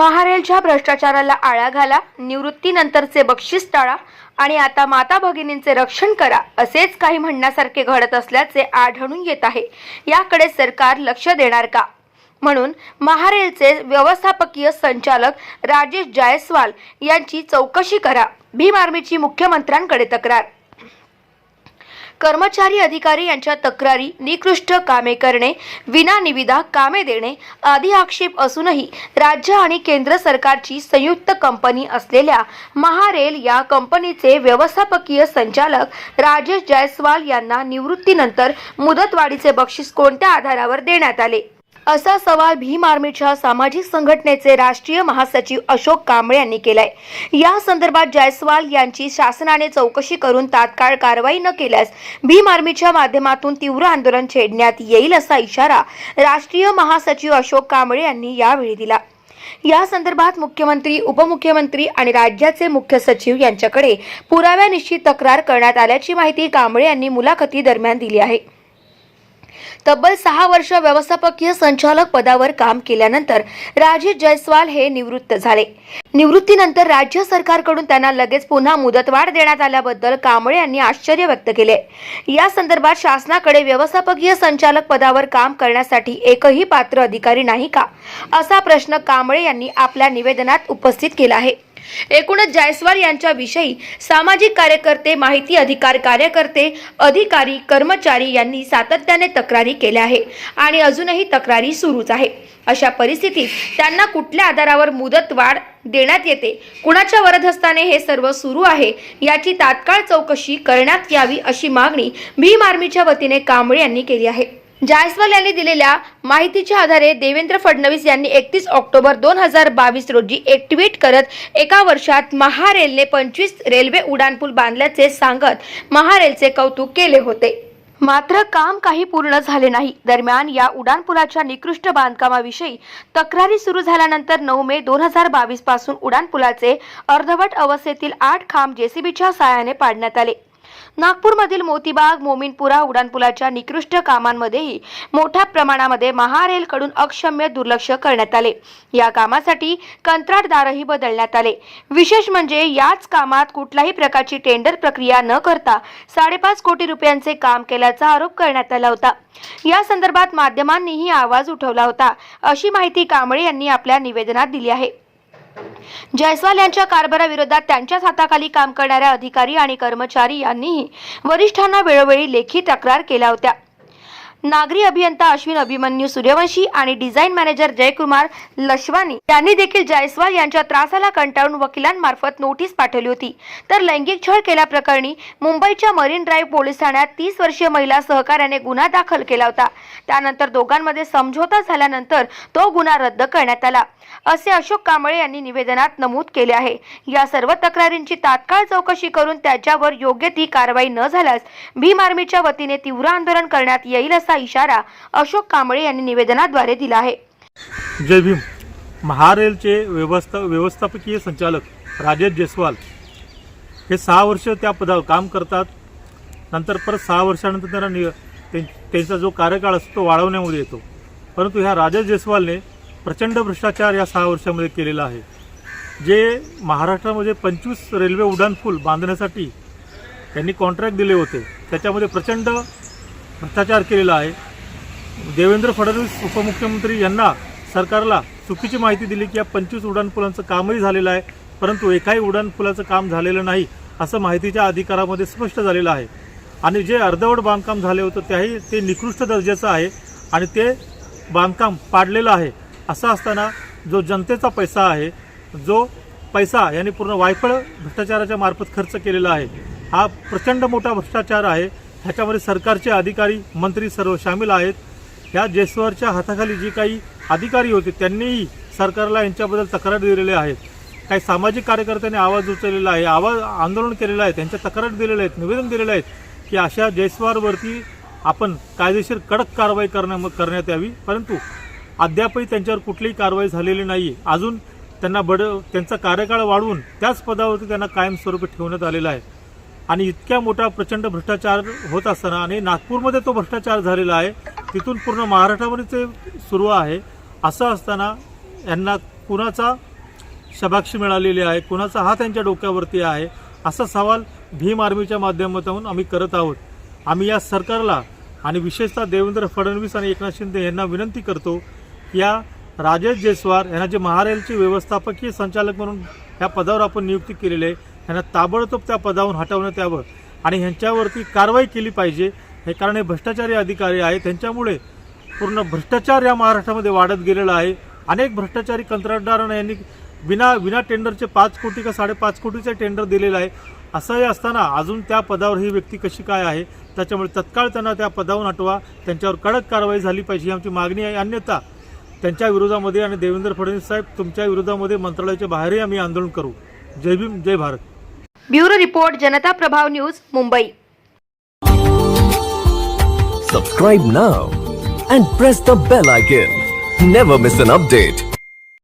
महारेलच्या भ्रष्टाचाराला आळा घाला निवृत्तीनंतरचे बक्षीस टाळा आणि आता माता भगिनींचे रक्षण करा असेच काही म्हणण्यासारखे घडत असल्याचे आढळून येत आहे. याकडे सरकार लक्ष देणार का? म्हणून महारेलचे व्यवस्थापकीय संचालक राजेश जायस्वाल यांची चौकशी करा. भीम आर्मीची मुख्यमंत्र्यांकडे तक्रार कर्मचारी अधिकारी यांच्या तक्रारी निकृष्ट कामे करणे विना निविदा कामे देणे आदी आक्षेप असूनही राज्य आणि केंद्र सरकारची संयुक्त कंपनी असलेल्या महारेल या कंपनीचे व्यवस्थापकीय संचालक राजेश जायस्वाल यांना निवृत्तीनंतर मुदतवाढीचे बक्षीस कोणत्या आधारावर देण्यात आले? असा सवाल भीम आर्मीच्या सामाजिक संघटनेचे राष्ट्रीय महासचिव अशोक कांबळे यांनी केलाय. या संदर्भात जायस्वाल यांची शासनाने चौकशी करून तात्काळ कारवाई न केल्यास भीम आर्मीच्या माध्यमातून तीव्र आंदोलन छेडण्यात येईल असा इशारा राष्ट्रीय महासचिव अशोक कांबळे यांनी यावेळी दिला. या संदर्भात मुख्यमंत्री उपमुख्यमंत्री आणि राज्याचे मुख्य सचिव यांच्याकडे पुराव्यानिश्चित तक्रार करण्यात आल्याची माहिती कांबळे यांनी मुलाखती दरम्यान दिली आहे. तब्बल सहा वर्ष व्यवस्थापकीय संचालक पदावर काम केल्यानंतर राजीव जयस्वाल हे निवृत्त झाले. निवृत्तीनंतर राज्य सरकारकडून त्यांना लगेच पुन्हा मुदतवाढ देण्यात आल्याबद्दल कांबळे यांनी आश्चर्य व्यक्त केले. या संदर्भात शासनाकडे व्यवस्थापकीय संचालक पदावर काम करण्यासाठी एकही पात्र अधिकारी नाही का? असा प्रश्न कांबळे यांनी आपल्या निवेदनात उपस्थित केला आहे. एकूणच जायस्वाल यांच्याविषयी सामाजिक कार्यकर्ते माहिती अधिकार कार्यकर्ते अधिकारी कर्मचारी यांनी सातत्याने तक्रारी केल्या आहे आणि अजूनही तक्रारी सुरूच आहे अशा परिस्थितीत त्यांना कुठल्या आधारावर मुदत वाढ देण्यात येते? कुणाच्या वरदहस्ताने हे सर्व सुरू आहे? याची तात्काळ चौकशी करण्यात यावी अशी मागणी भीम आर्मीच्या वतीने कांबळे यांनी केली आहे. जायस्वाल यांनी दिलेल्या माहितीच्या आधारे देवेंद्र फडणवीस यांनी एकतीस ऑक्टोबर दोन हजार बावीस रोजी एक ट्विट करत एका वर्षात महारेलने पंचवीस रेल्वे उड्डाणपूल बांधल्याचे सांगत महारेलचे कौतुक केले होते. मात्र काम काही पूर्ण झाले नाही. दरम्यान या उड्डाणपुलाच्या निकृष्ट बांधकामाविषयी तक्रारी सुरू झाल्यानंतर नऊ मे दोन हजार बावीसपासून उड्डाणपुलाचे अर्धवट अवस्थेतील आठ खांब जेसीबीच्या साहाय्याने पाडण्यात आले. नागपूरमधील मोतीबाग मोमीनपुरा उड्डाणपुलाच्या निकृष्ट कामांमध्येही मोठ्या प्रमाणामध्ये महारेलकडून अक्षम्य दुर्लक्ष करण्यात आले. या कामासाठी कंत्राटदारही बदलण्यात आले. विशेष म्हणजे याच कामात कुठल्याही प्रकारची टेंडर प्रक्रिया न करता साडेपाच कोटी रुपयांचे काम केल्याचा आरोप करण्यात आला होता. या संदर्भात माध्यमांनीही आवाज उठवला होता अशी माहिती कांबळे यांनी आपल्या निवेदनात दिली आहे. जयस्वाल यांच्या कारभाराविरोधात त्यांच्याच हाताखाली काम करणाऱ्या अधिकारी आणि कर्मचारी यांनीही वरिष्ठांना वेळोवेळी लेखी तक्रार केल्या होत्या. नागरी अभियंता अश्विन अभिमन्यू सूर्यवंशी आणि डिझाईन मॅनेजर जयकुमार लशवानी यांनी देखील जायस्वाल यांच्या त्रासाला कंटाळून वकिलांमार्फत नोटीस पाठवली होती. तर लैंगिक छळ केल्याप्रकरणी मुंबईच्या मरीन ड्राईव्ह पोलीस ठाण्यात तीस वर्षीय महिला सहकार्याने गुन्हा दाखल केला होता. त्यानंतर दोघांमध्ये समझोता झाल्यानंतर तो गुन्हा रद्द करण्यात आला. असे अशोक कांबळे यांनी निवेदनात नमूद केले आहे. या सर्व तक्रारींची तात्काळ चौकशी करून त्याच्यावर योग्य ती कारवाई न झाल्यास भीम आर्मीच्या वतीने तीव्र आंदोलन करण्यात येईल असं इशारा अशोक कांबळे यांनी निवेदनाद्वारे दिला आहे. जय भीम. महारेलचे व्यवस्था व्यवस्थापकीय संचालक राजेश जयस्वाल हे सहा वर्ष त्या पदावर काम करतात. नंतर परत सहा वर्षानंतर त्यांना नि त्यां- त्यांचा जो कार्यकाळ असतो तो वाढवण्यामध्ये येतो. परंतु ह्या राजेश जयस्वालने प्रचंड भ्रष्टाचार या सहा वर्षामध्ये केलेला आहे. जे महाराष्ट्रामध्ये पंचवीस रेल्वे उड्डाणपूल बांधण्यासाठी त्यांनी कॉन्ट्रॅक्ट दिले होते. त्याच्यामध्ये प्रचंड भ्रष्टाचार केलेला आहे. देवेंद्र फडणवीस उपमुख्यमंत्री यांना सरकारला चुकीची माहिती दिली की या पंचवीस उड्डाणपुलांचं कामही झालेलं आहे परंतु एकाही उड्डाणपुलाचं काम झालेलं नाही असं माहितीच्या अधिकारामध्ये स्पष्ट झालेलं आहे. आणि जे अर्धवट बांधकाम झाले होतं त्याही ते निकृष्ट दर्जाचं आहे आणि ते बांधकाम पाडलेलं आहे. असं असताना जो जनतेचा पैसा आहे जो पैसा यांनी पूर्ण वायफळ भ्रष्टाचाराच्या मार्फत खर्च केलेला आहे हा प्रचंड मोठा भ्रष्टाचार आहे. ह्याच्यामध्ये सरकारचे अधिकारी मंत्री सर्व सामील आहेत. ह्या जेसवरच्या हाताखाली जी काही अधिकारी होते त्यांनीही सरकारला यांच्याबद्दल तक्रार दिलेल्या आहेत काही सामाजिक कार्यकर्त्यांनी आवाज उचललेला आहे आवाज आंदोलन केलेलं आहे त्यांच्या तक्रार दिलेल्या आहेत निवेदन दिलेलं आहेत की अशा जयस्वारवरती आपण कायदेशीर कडक कारवाई करण्या करण्यात यावी. परंतु अद्यापही त्यांच्यावर कुठलीही कारवाई झालेली नाही आहे अजून त्यांना बड त्यांचा कार्यकाळ वाढवून त्याच पदावरती त्यांना कायमस्वरूपी ठेवण्यात आलेला आहे. आणि इतक्या मोठा प्रचंड भ्रष्टाचार होत असताना आणि नागपूरमध्ये तो भ्रष्टाचार झालेला आहे तिथून पूर्ण महाराष्ट्रामध्ये ते सुरू आहे. असं असताना यांना कुणाचा शबाक्षी मिळालेली आहे कुणाचा हात त्यांच्या डोक्यावरती आहे असा सवाल भीम आर्मीच्या माध्यमातून आम्ही करत आहोत. आम्ही या सरकारला आणि विशेषतः देवेंद्र फडणवीस आणि एकनाथ शिंदे यांना विनंती करतो या राजेश जयस्वार यांना जे महारेलचे व्यवस्थापकीय संचालक म्हणून ह्या पदावर आपण नियुक्ती केलेली आहे ह्यांना ताबडतोब त्या पदावरून हटवण्यात यावं आणि ह्यांच्यावरती कारवाई केली पाहिजे. हे कारण हे भ्रष्टाचारी अधिकारी आहेत. त्यांच्यामुळे पूर्ण भ्रष्टाचार या महाराष्ट्रामध्ये वाढत गेलेला आहे. अनेक भ्रष्टाचारी कंत्राटदारांना यांनी विना विना टेंडरचे पाच कोटी का साडेपाच कोटीचे टेंडर दिलेलं आहे. असंही असताना अजून त्या पदावर ही व्यक्ती कशी काय आहे? त्याच्यामुळे तत्काळ त्यांना त्या पदावरून हटवा. त्यांच्यावर कडक कारवाई झाली पाहिजे ही आमची मागणी आहे. अन्यथा त्यांच्या विरोधामध्ये आणि देवेंद्र फडणवीस साहेब तुमच्या विरोधामध्ये मंत्रालयाच्या बाहेरही आम्ही आंदोलन करू. जय भीम जय Bharat. Bureau report Janta Prabhav news Mumbai Subscribe now and press the bell icon. Never miss an update.